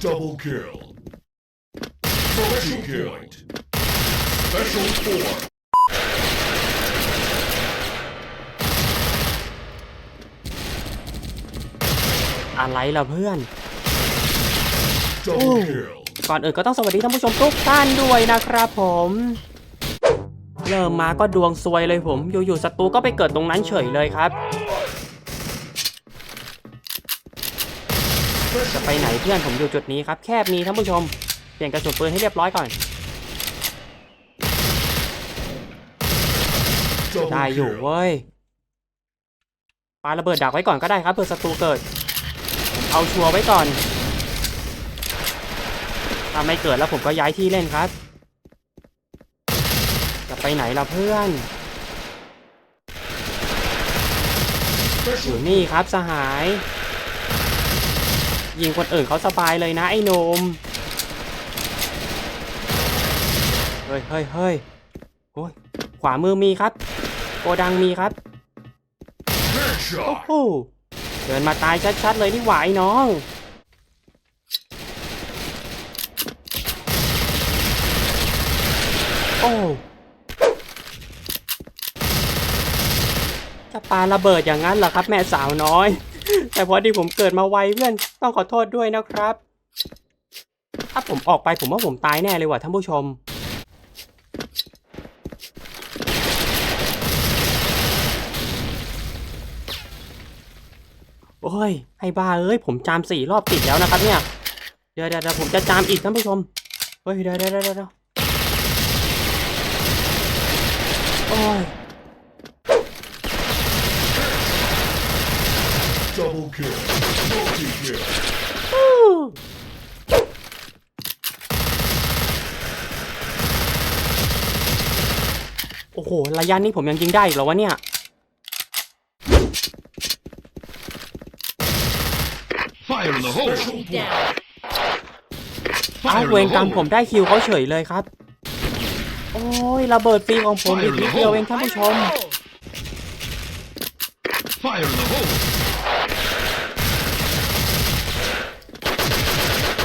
Double kill. Special kill. Special four. อะไรล่ะเพื่อน Double kill. ก่อนอื่นก็ต้องสวัสดีท่านผู้ชมทุกท่านด้วยนะครับผม เริ่มมาก็ดวงซวยเลยผม อยู่ๆศัตรูก็ไปเกิดตรงนั้นเฉยเลยครับ จะไปไหนเพื่อนผมอยู่จุดนี้ครับ แคบนี้ท่านผู้ชม เปลี่ยนกระสุนปืนให้เรียบร้อยก่อน Double ได้อยู่ kill. เว้ยปาระเบิดดักไว้ก่อนก็ได้ครับเผื่อศัตรูเกิด เอาชัวร์ไว้ก่อนถ้าไม่เกิดแล้วผมก็ย้ายที่เล่นครับ จะไปไหนล่ะเพื่อนอ Special ยู่นี่ครับสหาย ยิงคนอื่นเขาสบายเลยนะไอ้หนมเฮ้ยเฮ้ยเฮ้ยโอ้ยขวามือมีครับ โกดังมีครับ โอ้ headshot. โหเดินมาตายชัดๆเลยนี่หวายน้องโอ้จะปาระเบิดอย่างนั้นเหรอครับแม่สาวน้อย แต่พอดีผมเกิดมาไวเพื่อนต้องขอโทษด้วยนะครับ ถ้าผมออกไปผมว่าผมตายแน่เลยว่ะท่านผู้ชม โอ้ยให้บ้าเอ้ยผมจามสี่รอบติดแล้วนะครับเนี่ย เดี๋ยวเดี๋ยวผมจะจามอีกท่านผู้ชม เฮ้ยเดี๋ยวเดี๋ยวเดี๋ยวเดี๋ยวโอ้ย Double kill. Multi kill. โอ้โห ระยะนี้ผมยังยิงได้อีกเหรอวะเนี่ย Fire in the hole. Special Down. อ้าวเวรกรรมผมได้คิวเขาเฉยเลยครับ โอ้ยระเบิดฟรีของผมอีกนิดเดียวเองท่านผู้ชม Fire in the hole.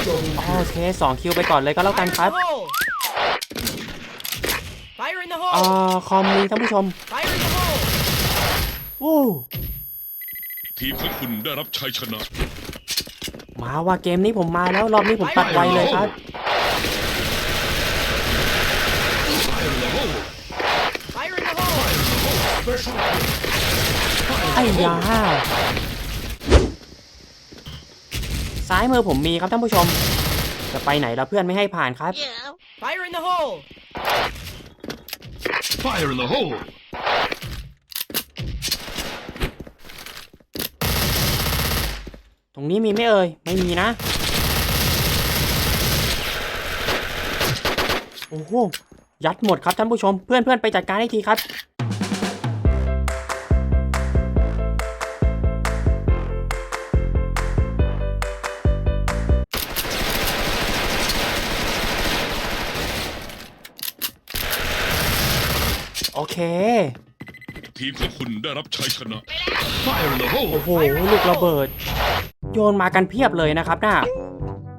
Double โอเคสองคิวไปก่อนเลยก็แล้วกันครับ Fire in the อ่า hole! คอมมีท่านผู้ชม Fire in the hole! วู้ทีมของคุณได้รับชัยชนะ มาว่าเกมนี้ผมมาแล้วรอบนี้ผมตัดไวเลยครับ Fire in the hole. Fire in the hole! Special ไอ้ยาซ้ายมือผมมีครับท่านผู้ชม จะไปไหนแล้วเพื่อนไม่ให้ผ่านครับ Fire in the hole! ตรงนี้มีไหม่เอ่ยไม่มีนะโอ้โหยัดหมดครับท่านผู้ชม เพื่อนเพื่อนๆไปจัดการให้ทีครับ โอเค ทีมของคุณได้รับชัยชนะ Fire in the โอ้ hole. โห ลูกระเบิด โยนมากันเพียบเลยนะครับน่ะ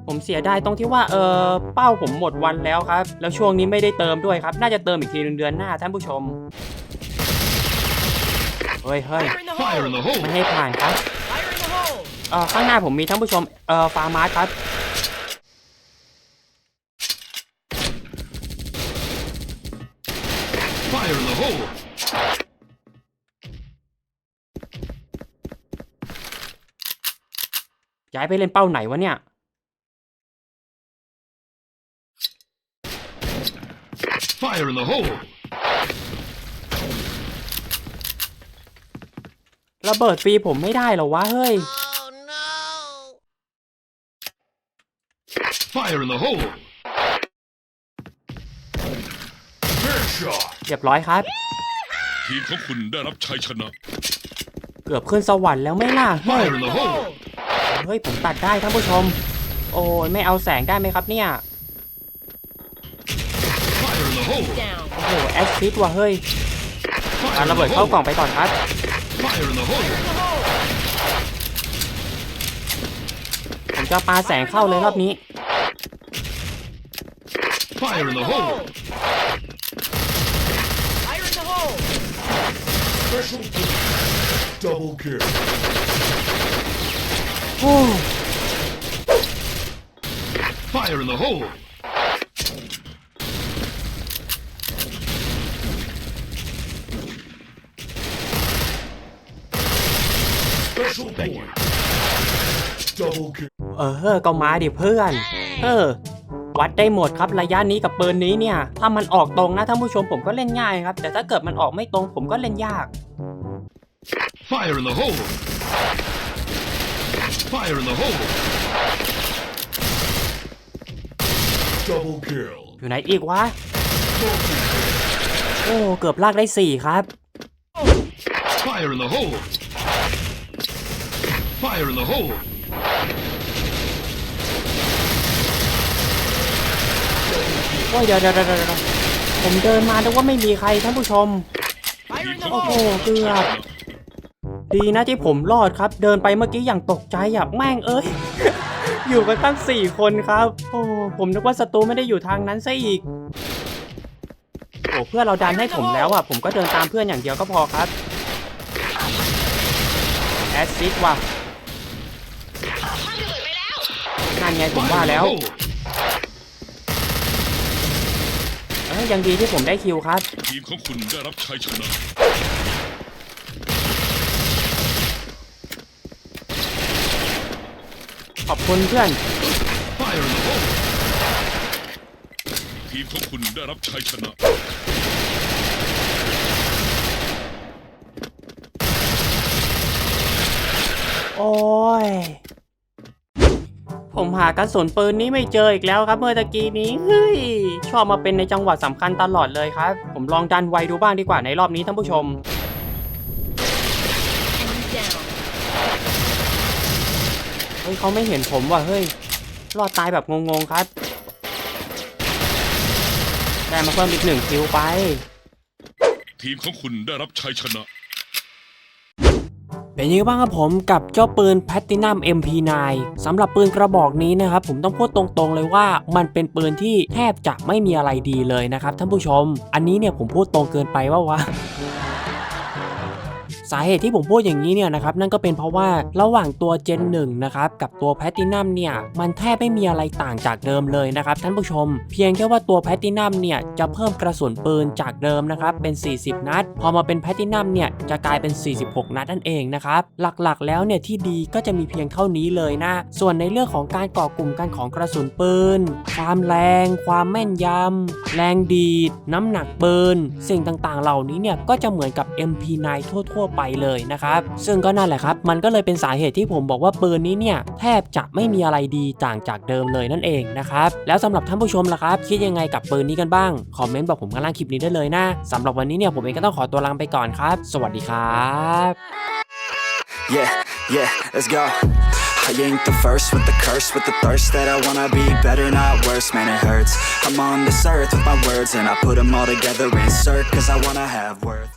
ผมเสียดายตรงที่ว่าเออเป้าผมหมดวันแล้วครับ แล้วช่วงนี้ไม่ได้เติมด้วยครับ น่าจะเติมอีกทีหนึงเดือนหน้าท่านผู้ชม เฮ้ยเฮ้ย Fire in the Fire in the hole! hole. ไม่ให้ผ่านครับ Fire in the hole! เออข้างหน้าผมมีท่านผู้ชมเออฟาร์มาร์ครับ Fire in the hole. ย้ายไปเล่นเป้าไหนวะเนี่ย Fire in the hole. ระเบิดฟรีผมไม่ได้เหรอวะเฮ้ย Fire in the hole. เรียบร้อยครับ ทีมของคุณได้รับชัยชนะเกือบขึ้นสวรรค์แล้วไม่ล่ะเฮ้ย Fire in the hole. เฮ้ยผมตัดได้ท่านผู้ชม โอ้ยไม่เอาแสงได้ไหมครับเนี่ย Fire in the hole. Down. โอ้โหแอสซิดว่ะเฮ้ย Fire อะ in ระเบิด the เข้ากล่อง hole. ไปก่อนครับ Fire in the hole. In the hole! ผมผมจะปาแสงเข้าเลยรอบนี้ Fire in the hole! Fire in the hole! Special kill. Double kill. โอ้ Fire in the hole! Special point. Double kill. เออ ก็มาดิเพื่อน เออ วัดได้หมดครับระยะนี้กับปืนนี้เนี่ย ถ้ามันออกตรงนะท่านผู้ชมผมก็เล่นง่ายครับ แต่ถ้าเกิดมันออกไม่ตรงผมก็เล่นยาก Fire in the hole! Fire in the hole! Double kill. อยู่ไหนอีกวะ Multi kill. โอ้ เกือบลากได้สี่ครับ Fire in the hole! Fire in the hole! โอ้ยเดี๋ยวเดี๋ยวเดี๋ยวเดี๋ยวผมเดินมาแต่ว่าไม่มีใครท่านผู้ชม Fire in the โอ้โห hole! เกือบดีนะที่ผมรอดครับ เดินไปเมื่อกี้อย่างตกใจอะแม่งเอ้ย อยู่กันตั้งสี่คนครับ โอ้ผมนึกว่าศัตรูไม่ได้อยู่ทางนั้นซะอีกโอ้เพื่อนเราดันให้ผมแล้วอะ ผมก็เดินตามเพื่อนอย่างเดียวก็พอครับแอสซิดว่ะนั่นไงผม Fire ว่า in the แล้ว hole! เอ้ยยังดีที่ผมได้คิวครับ ทีมของคุณได้รับชัยชนะขอบคุณเพื่อน Fire in the hole! ทีมของคุณได้รับชัยชนะ โอ้ย ผมหากระสุนปืนนี้ไม่เจออีกแล้วครับเมื่อตะกี้นี้เฮ้ยชอบมาเป็นในจังหวะสำคัญตลอดเลยครับ ผมลองดันไวดูบ้างดีกว่าในรอบนี้ท่านผู้ชมเฮ้ยเขาไม่เห็นผมว่ะเฮ้ยรอดตายแบบงงๆครับได้มาเพิ่มอีกหนึ่งคิวไป ทีมของคุณได้รับชัยชนะ เป็นยังไงบ้างครับผมกับเจ้าปืน p พ t i n u m MP9 สำหรับปืนกระบอกนี้นะครับผมต้องพูดตรงๆเลยว่ามันเป็นปืนที่แทบจะไม่มีอะไรดีเลยนะครับท่านผู้ชม อันนี้เนี่ยผมพูดตรงเกินไปว่าวะาเหตุที่ผมพูดอย่างนี้เนี่ยนะครับนั่นก็เป็นเพราะว่าระหว่างตัว Gen 1นะครับกับตัว Platinum เนี่ยมันแทบไม่มีอะไรต่างจากเดิมเลยนะครับท่านผู้ชม เพียงแค่ว่าตัว Platinum เนี่ยจะเพิ่มกระสุนปืนจากเดิมนะครับเป็น 40 นัด พอมาเป็น Platinum เนี่ยจะกลายเป็น 46 นัดนั่นเองนะครับหลักๆ แล้วเนี่ยที่ดีก็จะมีเพียงเท่านี้เลยนะ ส่วนในเรื่องของการก่อกลุ่มกันของกระสุนปืน ความแรง ความแม่นยำแรงดีด น้ำหนักปืน สิ่งต่างๆ เหล่านี้เนี่ยก็จะเหมือนกับ MP9 ทั่วๆไปเลยนะครับ ซึ่งก็นั่นแหละครับ มันก็เลยเป็นสาเหตุที่ผมบอกว่าปืนนี้เนี่ยแทบจะไม่มีอะไรดีต่างจากเดิมเลยนั่นเองนะครับ แล้วสำหรับท่านผู้ชมล่ะครับ คิดยังไงกับปืนนี้กันบ้าง คอมเมนต์บอกผมข้างล่างคลิปนี้ได้เลยนะสำหรับวันนี้เนี่ยผมเองก็ต้องขอตัวลาไปก่อนครับ สวัสดีครับ Yeah, yeah, let's go. I ain't the first with the curse, with the thirst that I wanna be better, not worse, man, it hurts. I'm on this earth with my words, and I put them all together, insert, cause I wanna have worth.